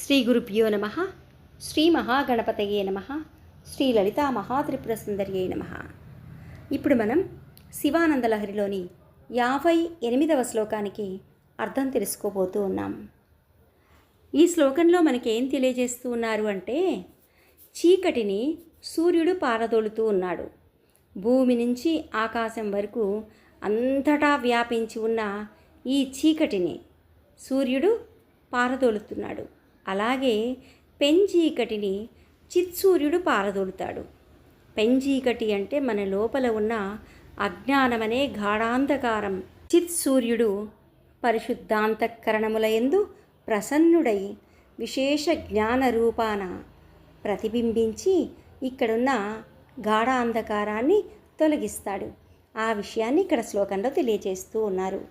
శ్రీ గురుభ్యో నమ శ్రీ మహాగణపతయే నమ శ్రీ లలితా మహాత్రిపుర సుందర్యే నమ. ఇప్పుడు మనం శివానంద లహరిలోని యాభై ఎనిమిదవ శ్లోకానికి అర్థం తెలుసుకోబోతూ ఉన్నాం. ఈ శ్లోకంలో మనకేం తెలియజేస్తూ ఉన్నారు అంటే చీకటిని సూర్యుడు పారదోలుతూ ఉన్నాడు. భూమి నుంచి ఆకాశం వరకు అంతటా వ్యాపించి ఉన్న ఈ చీకటిని సూర్యుడు పారదోలుతున్నాడు. అలాగే పెంచీకటిని చిత్సూర్యుడు పారదోలుతాడు. పెంచీకటి అంటే మన లోపల ఉన్న అజ్ఞానమనే గాఢాంధకారం. చిత్సూర్యుడు పరిశుద్ధాంతఃకరణముల ఎందు ప్రసన్నుడై విశేష జ్ఞాన రూపాన ప్రతిబింబించి ఇక్కడున్న గాఢాంధకారాన్ని తొలగిస్తాడు. ఆ విషయాన్ని ఇక్కడ శ్లోకంలో తెలియజేస్తూ ఉన్నారు.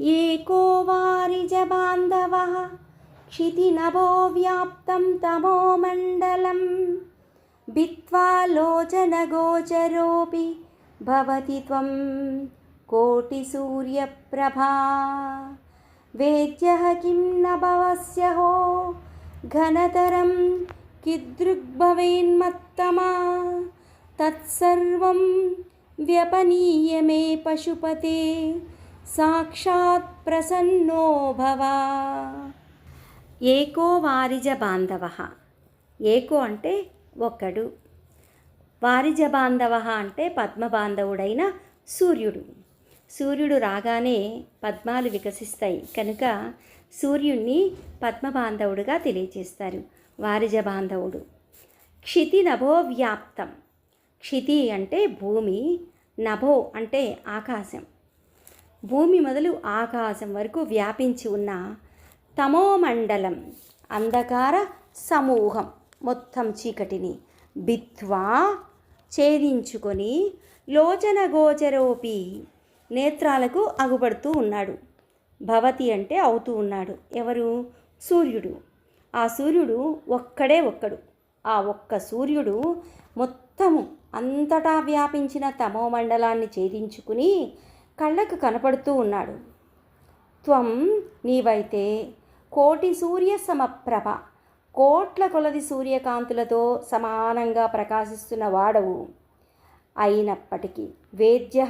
ఏకో వారిజ బాంధవ क्षितिनभो व्याप्तं तमोमण्डलं भित्त्वालोचनगोचरोऽपि भवति त्वं कोटिसूर्यप्रभा वेद्यः किं न भवस्य हो घनतरं किदृग्भवेन्मत्तमा तत्सर्वं व्यपनीय मे पशुपते साक्षात् प्रसन्नो भव ఏకో వారిజ బాంధవ. ఏకో అంటే ఒకడు వారిజ బాంధవ అంటే పద్మ బాంధవుడైన సూర్యుడు. సూర్యుడు రాగానే పద్మాలు వికసిస్తాయి. కనుక సూర్యుణ్ణి పద్మ బాంధవుడుగా తెలియజేస్తారు. వారిజ బాంధవుడు. క్షితి నభో వ్యాప్తం. క్షితి అంటే భూమి నభో అంటే ఆకాశం. భూమి మొదలు ఆకాశం వరకు వ్యాపించి ఉన్న తమోమండలం అంధకార సమూహం మొత్తం చీకటిని బిత్వా ఛేదించుకొని లోచన గోచరోపి నేత్రాలకు అగుపడుతూ ఉన్నాడు. భవతి అంటే అవుతూ ఉన్నాడు. ఎవరు? సూర్యుడు. ఆ సూర్యుడు ఒక్కడే ఒక్కడు. ఆ ఒక్క సూర్యుడు మొత్తము అంతటా వ్యాపించిన తమో మండలాన్ని ఛేదించుకుని కళ్ళకు కనపడుతూ ఉన్నాడు. త్వం నీవైతే కోటి సూర్య సమప్రభ. కోట్ల కొలది సూర్యకాంతులతో సమానంగా ప్రకాశిస్తున్న వాడవు. అయినప్పటికీ వేద్య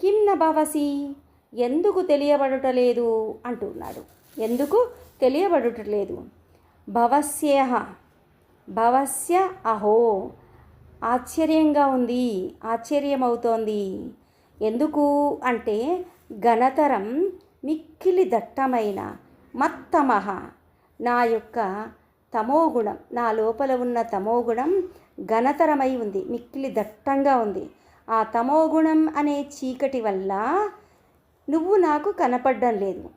కిమ్న భవసి? ఎందుకు తెలియబడుటలేదు? అంటున్నాడు. ఎందుకు తెలియబడుటలేదు? భవస్య. భవస్య అహో. ఆశ్చర్యంగా ఉంది. ఆశ్చర్యమవుతోంది. ఎందుకు? అంటే ఘనతరం మిక్కిలి దట్టమైన మత్తమహ. నా యొక్క తమోగుణం నా లోపల ఉన్న తమోగుణం ఘనతరమై ఉంది మిక్కిలి దట్టంగా ఉంది. ఆ తమోగుణం అనే చీకటి వల్ల నువ్వు నాకు కనపడడం లేదు.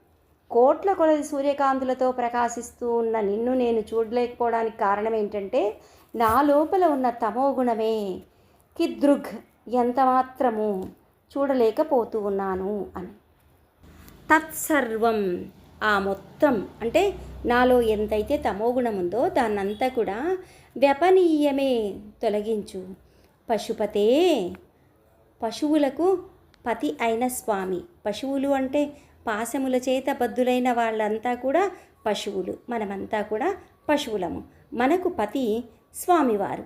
కోట్ల కొలది సూర్యకాంతులతో ప్రకాశిస్తూ ఉన్న నిన్ను నేను చూడలేకపోవడానికి కారణం ఏంటంటే నా లోపల ఉన్న తమోగుణమే కిదృగ్ ఎంత మాత్రము చూడలేకపోతూ ఉన్నాను అని. తత్సర్వం. ఆ మొత్తం అంటే నాలో ఎంతైతే తమోగుణం ఉందో దాన్నంతా కూడా వ్యపనీయమే తొలగించు. పశుపతే పశువులకు పతి అయిన స్వామి. పశువులు అంటే పాశముల చేత బద్దులైన వాళ్ళంతా కూడా పశువులు. మనమంతా కూడా పశువులము. మనకు పతి స్వామివారు.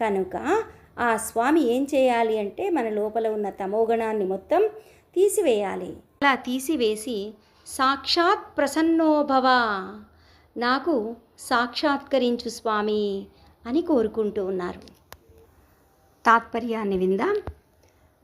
కనుక ఆ స్వామి ఏం చేయాలి అంటే మన లోపల ఉన్న తమోగణాన్ని మొత్తం తీసివేయాలి. అలా తీసివేసి సాక్షాత్ ప్రసన్నోభవ నాకు సాక్షాత్కరించు స్వామి అని కోరుకుంటూ ఉన్నారు. తాత్పర్యాన్ని విందాం.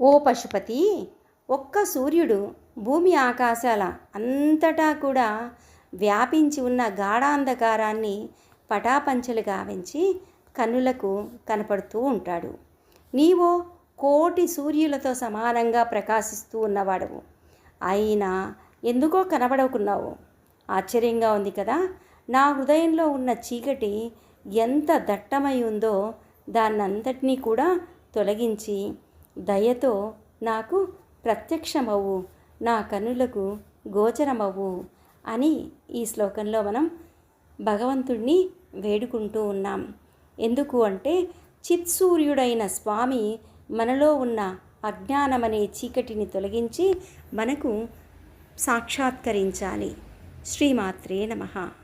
ఓ పశుపతి ఒక్క సూర్యుడు భూమి ఆకాశాల అంతటా కూడా వ్యాపించి ఉన్న గాఢాంధకారాన్ని పటాపంచలు గావించి కన్నులకు కనపడుతూ ఉంటాడు. నీవో కోటి సూర్యులతో సమానంగా ప్రకాశిస్తూ ఉన్నవాడవు. అయినా ఎందుకో కనబడకున్నావు? ఆశ్చర్యంగా ఉంది కదా. నా హృదయంలో ఉన్న చీకటి ఎంత దట్టమై ఉందో దాన్నంతటినీ కూడా తొలగించి దయతో నాకు ప్రత్యక్షమవు నా కనులకు గోచరమవు అని ఈ శ్లోకంలో మనం భగవంతుణ్ణి వేడుకుంటూ ఉన్నాం. ఎందుకు అంటే చిత్సూర్యుడైన స్వామి మనలో ఉన్న అజ్ఞానమనే చీకటిని తొలగించి మనకు సాక్షాత్కరించాలి. శ్రీమాత్రే నమః.